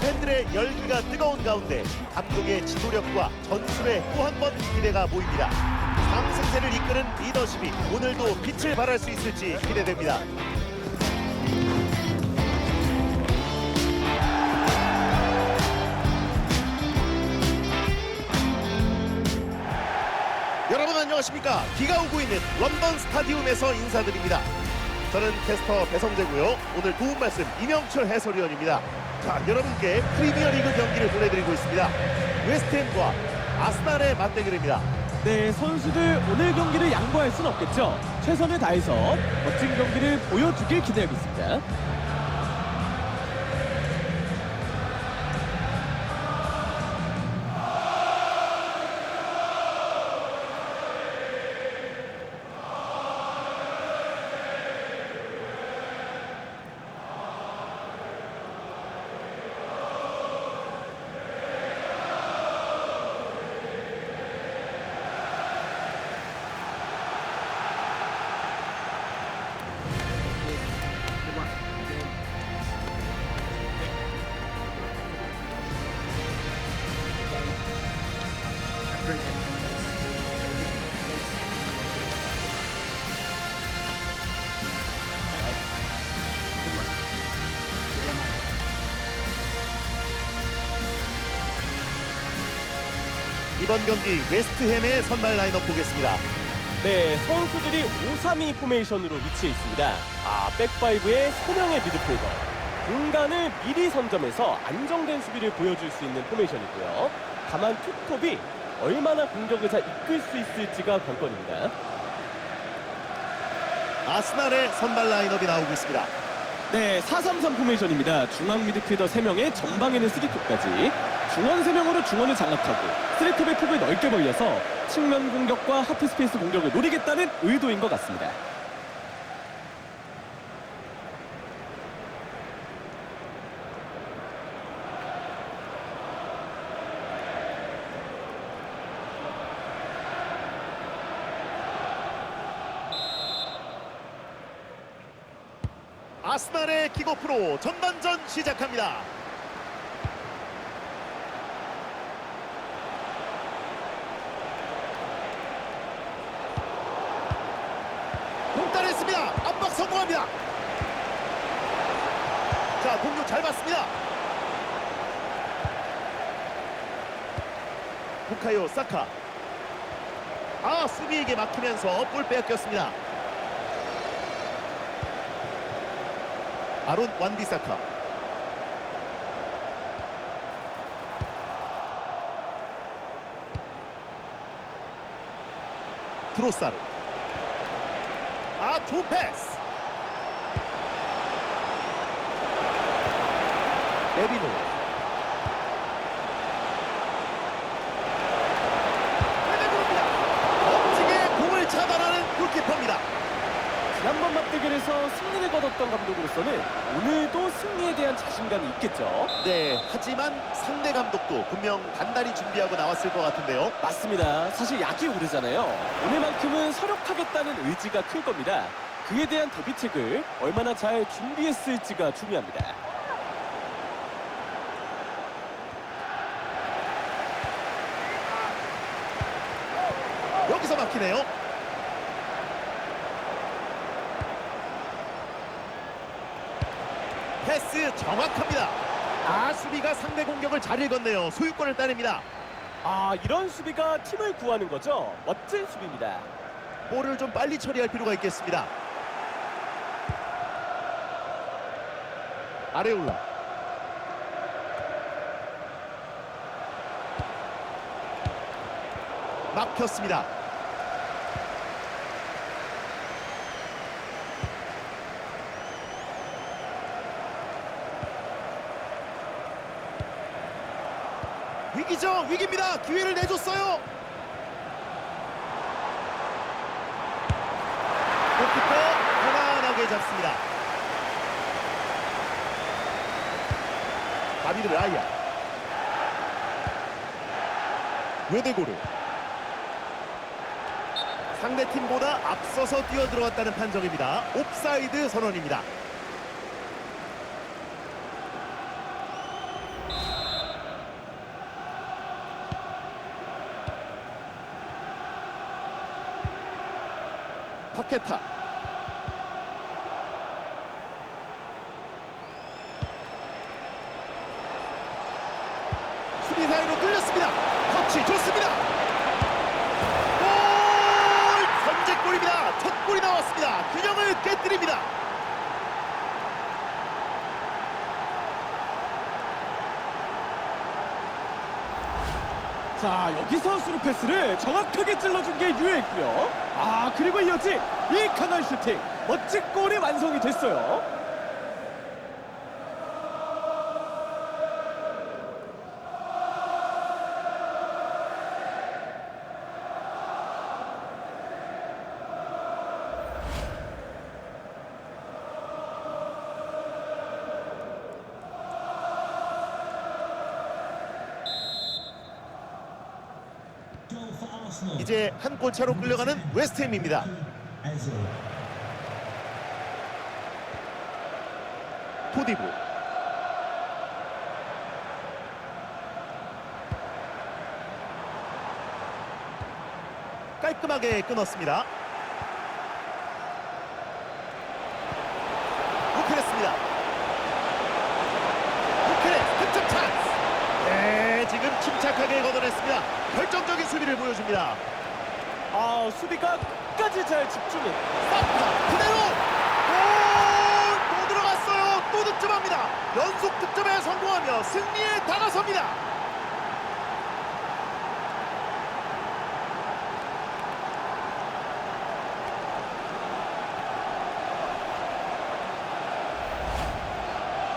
팬들의 열기가 뜨거운 가운데 감독의 지도력과 전술에 또 한 번 기대가 모입니다. 상승세를 이끄는 리더십이 오늘도 빛을 발할 수 있을지 기대됩니다. 여러분 안녕하십니까? 비가 오고 있는 런던 스타디움에서 인사드립니다. 저는 캐스터 배성재고요. 오늘 도움 말씀 이명철 해설위원입니다. 자, 여러분께 프리미어리그 경기를 보내드리고 있습니다. 웨스트햄과 아스날의 맞대결입니다. 네, 선수들 오늘 경기를 양보할 순 없겠죠. 최선을 다해서 멋진 경기를 보여주길 기대하겠습니다. 이번 경기 웨스트햄의 선발 라인업 보겠습니다. 네, 선수들이 5-3-2 포메이션으로 위치해 있습니다. 아, 백파이브의 3명의 미드필더. 공간을 미리 선점해서 안정된 수비를 보여줄 수 있는 포메이션이고요. 다만 투톱이 얼마나 공격을 잘 이끌 수 있을지가 관건입니다. 아스날의 선발 라인업이 나오고 있습니다. 네, 4-3-3 포메이션입니다. 중앙 미드필더 3명에 전방에는 3톱까지 중원 3명으로 중원을 장악하고 스리톱의 폭을 넓게 벌려서 측면 공격과 하프 스페이스 공격을 노리겠다는 의도인 것 같습니다. 아스날의 킥오프로 전반전 시작합니다. 압박 성공합니다. 자, 공격 잘 봤습니다. 부카요 사카. 아, 수비에게 막히면서 볼 빼앗겼습니다. 아론 완비사카 트로사르 아 좋은 패스 에비노. 멋지게 공을 차단하는 골키퍼입니다 지난번 맞대결에서 승리를 거뒀던 감독으로서는 오늘도 승리에 대한 자신감이 있겠죠. 네 하지만 상대 감독도 분명 단단히 준비하고 나왔을 것 같은데요 맞습니다. 사실 약이 오르잖아요. 오늘만큼은 서력하겠다는 의지가 클 겁니다. 그에 대한 대비책을 얼마나 잘 준비했을지가 중요합니다. 여기서 막히네요. 패스 정확합니다. 아 수비가 상대 공격을 잘 읽었네요. 소유권을 따냅니다. 아, 이런 수비가 팀을 구하는 거죠. 멋진 수비입니다. 볼을 좀 빨리 처리할 필요가 있겠습니다. 아레올라. 막혔습니다. 위기죠. 위기입니다. 기회를 내줬어요. 골키퍼 편안하게 잡습니다. 다비드 라이아. 외대고르 상대팀보다 앞서서 뛰어들어왔다는 판정입니다. 옵사이드 선언입니다 파케타. 자 여기서 수루 패스를 정확하게 찔러준 게 유효했고요. 아 그리고 이어진 이 강한 슈팅 멋진 골이 완성이 됐어요. 한 골 차로 끌려가는 웨스트햄입니다. 토디부. 깔끔하게 끊었습니다. 루크레스입니다. 루크레스 득점 찬스. 네, 지금 침착하게 걷어냈습니다. 결정적인 수비를 보여줍니다. 아 수비가 끝까지 잘 집중해. 사파 그대로 골! 또 들어갔어요. 또 득점합니다. 연속 득점에 성공하며 승리에 다가섭니다.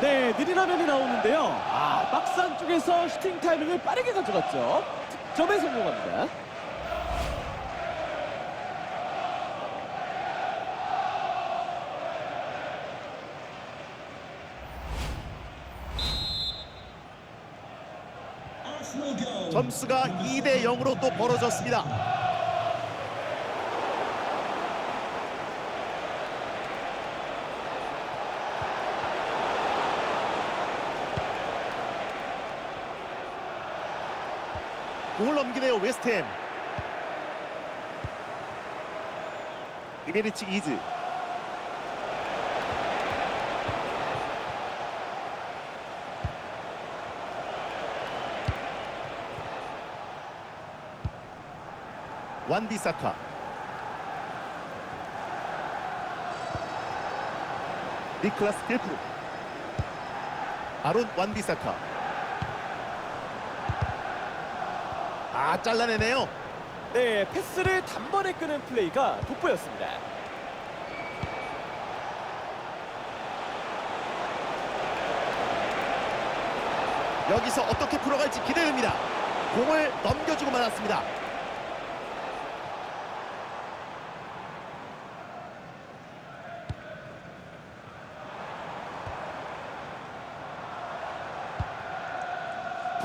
네, 느린 화면이 나오는데요. 아, 박스 안쪽에서 슈팅 타이밍을 빠르게 가져갔죠. 득점에 성공합니다. 점수가 2대 0으로 또 벌어졌습니다. 공을 넘기네요 웨스트햄. 이베리치 이즈. 완비사카. 니클라스 필프루. 아론 완비사카. 아 잘라내네요. 네, 패스를 단번에 끄는 플레이가 돋보였습니다. 여기서 어떻게 풀어갈지 기대됩니다. 공을 넘겨주고 말았습니다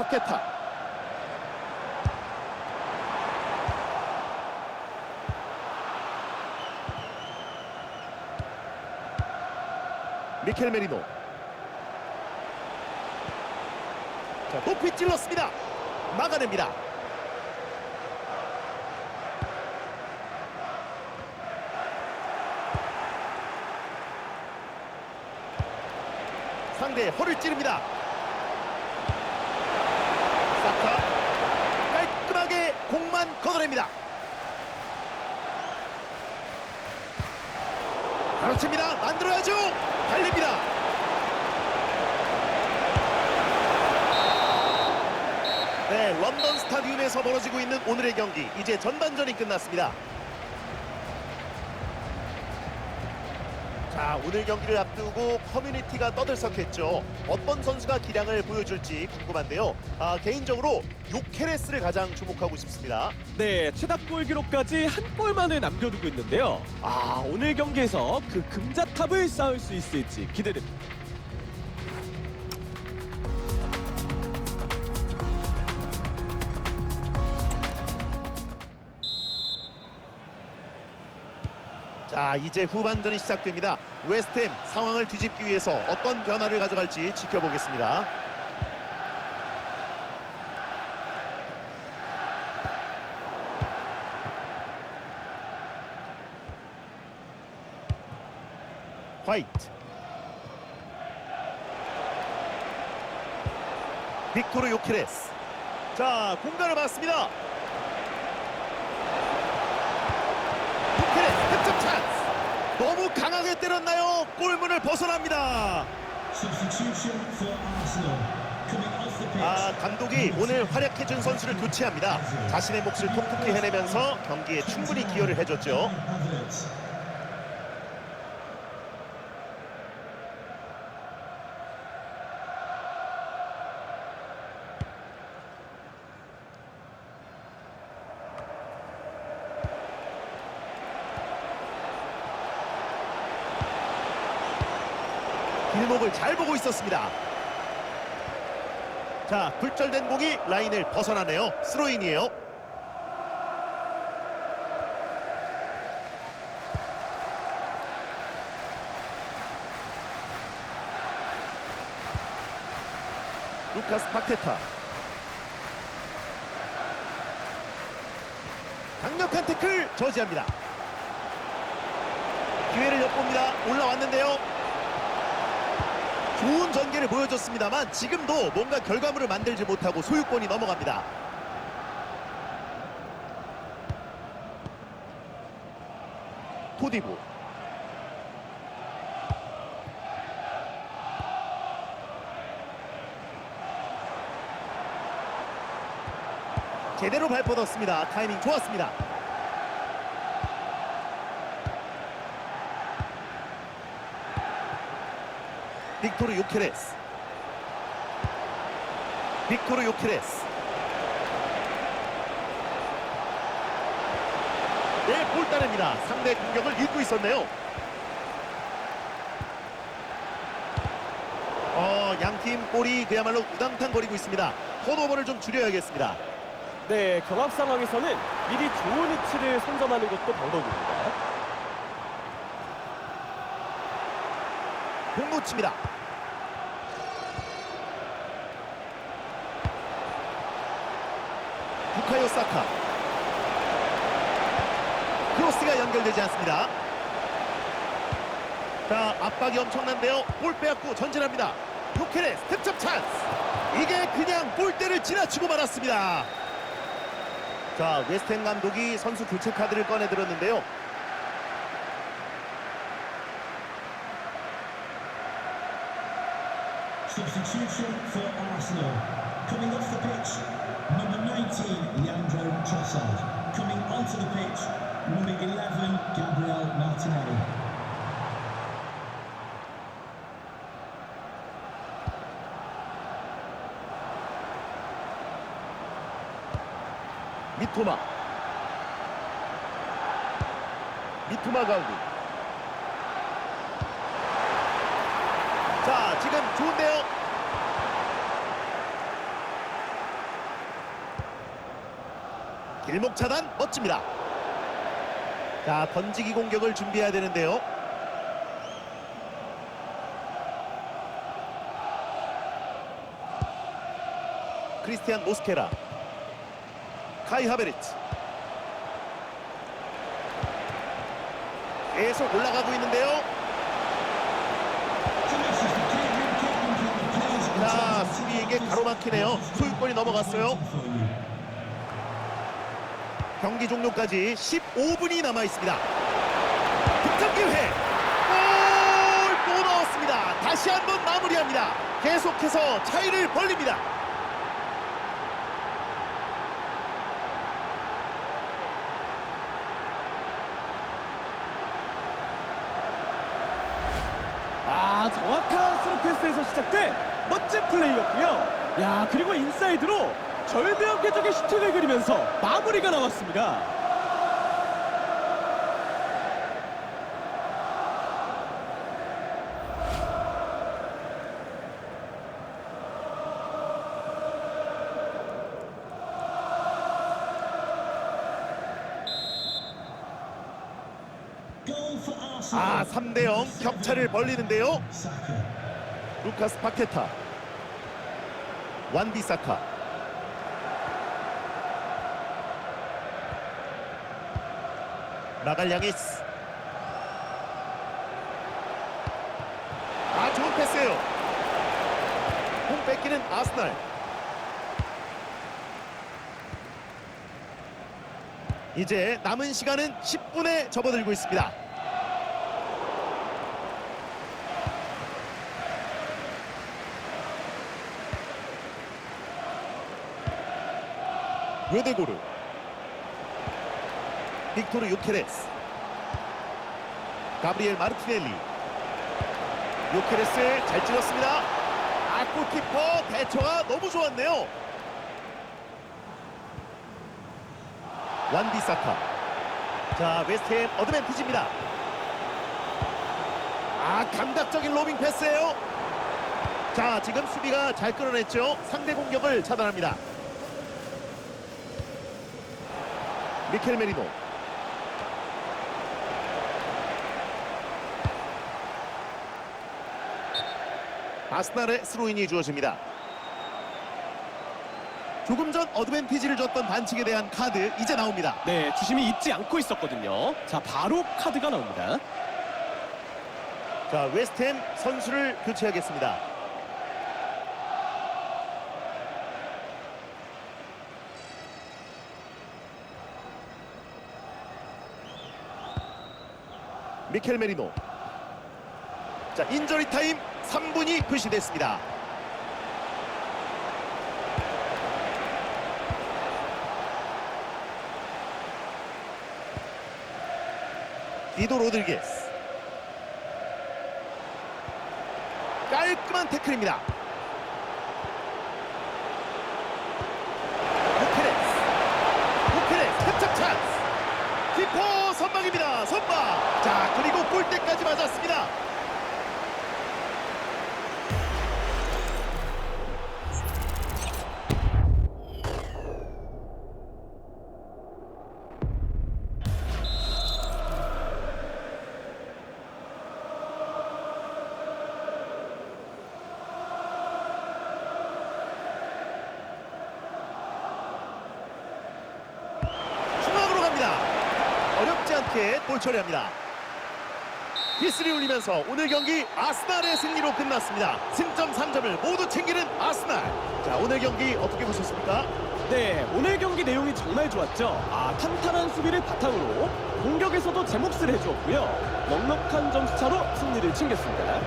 파케타 미켈 메리노 자, 높이 찔렀습니다. 막아냅니다. 상대의 허를 찌릅니다. 사카 깔끔하게 공만 걷어냅니다. 가로칩니다. 만들어야죠. 달립니다. 네, 런던 스타디움에서 벌어지고 있는 오늘의 경기 이제 전반전이 끝났습니다. 자, 오늘 경기를 앞두고 커뮤니티가 떠들썩했죠. 어떤 선수가 기량을 보여줄지 궁금한데요. 아, 개인적으로 요케레스를 가장 주목하고 싶습니다. 네, 최다 골 기록까지 한 골만을 남겨두고 있는데요. 아, 오늘 경기에서 그 금자탑을 쌓을 수 있을지 기대됩니다. 자, 이제 후반전이 시작됩니다. 웨스트햄 상황을 뒤집기 위해서 어떤 변화를 가져갈지 지켜보겠습니다. 화이트 빅토르 요키레스 자 공간을 받습니다 요키레스 득점 찬스 너무 강하게 때렸나요? 골문을 벗어납니다. 아 감독이 오늘 활약해준 선수를 교체합니다. 자신의 몫을 톡톡히 해내면서 경기에 충분히 기여를 해줬죠 길목을 잘 보고 있었습니다. 자, 굴절된 공이 라인을 벗어나네요. 스로인이에요. 루카스 파케타. 강력한 태클 저지합니다. 기회를 엿봅니다. 올라왔는데요. 좋은 전개를 보여줬습니다만 지금도 뭔가 결과물을 만들지 못하고 소유권이 넘어갑니다. 토디부 제대로 발뻗었습니다. 타이밍 좋았습니다. 빅토르 요케레스 빅토르 요케레스 네, 볼 따냅니다. 상대 공격을 읽고 있었네요. 어, 양팀 볼이 그야말로 우당탕거리고 있습니다. 턴오버를 좀 줄여야겠습니다. 네, 경합 상황에서는 미리 좋은 위치를 선점하는 것도 방법입니다. 놓칩니다. 부카요 사카. 크로스가 연결되지 않습니다. 자, 압박이 엄청난데요. 볼 빼앗고 전진합니다. 요케레스 득점 찬스. 이게 그냥 골대를 지나치고 말았습니다. 자, 웨스트햄 감독이 선수 교체 카드를 꺼내 들었는데요. Substitution for Arsenal. Coming off the pitch, number 19, Leandro Trossard. Coming onto the pitch, number 11, Gabriel Martinelli. 미토마 미토마 가운데 자 지금 좋은데요 길목 차단 멋집니다. 자 던지기 공격을 준비해야 되는데요. 크리스티안 모스케라 카이 하베리츠. 계속 올라가고 있는데요. 자 수비에게 가로막히네요. 소유권이 넘어갔어요 경기 종료까지 15분이 남아 있습니다. 득점 기회. 골또 넣었습니다. 다시 한번 마무리합니다. 계속해서 차이를 벌립니다. 아, 정확한 스루 패스에서 시작된 멋진 플레이였고요. 야, 그리고 인사이드로 절묘한 궤적의 슈팅을 그리면서 마무리가 나왔습니다. 아 Arsenal. 3대0 격차를 벌리는데요. 루카스 파케타 완비사카 나갈 양이스 아 좋은 패스예요. 공 뺏기는 아스날. 이제 남은 시간은 10분에 접어들고 있습니다. 외대고르 빅토르 요케레스. 가브리엘 마르티넬리. 요케레스 잘 찔렀습니다. 아 골키퍼 대처가 너무 좋았네요. 완비사카. 자 웨스트햄 어드밴티지입니다. 아 감각적인 로빙 패스예요. 자 지금 수비가 잘 끌어냈죠. 상대 공격을 차단합니다. 미켈 메리노 아스날의 스로인이 주어집니다. 조금 전 어드밴티지를 줬던 반칙에 대한 카드 이제 나옵니다. 네, 주심이 잊지 않고 있었거든요. 자, 바로 카드가 나옵니다. 자 웨스트햄 선수를 교체하겠습니다. 미켈 메리노. 자 인저리 타임 3분이 표시됐습니다. 디도 로드리게스. 깔끔한 태클입니다. 부케레스. 부케레스 캡착 찬스. 키퍼 선방입니다. 선방. 자 그리고 골대까지 맞았습니다. 처리합니다. 휘슬이 울리면서 오늘 경기 아스날의 승리로 끝났습니다. 승점 3점을 모두 챙기는 아스날. 자 오늘 경기 어떻게 보셨습니까? 네, 오늘 경기 내용이 정말 좋았죠. 아, 탄탄한 수비를 바탕으로 공격에서도 제 몫을 해주었고요. 넉넉한 점수 차로 승리를 챙겼습니다.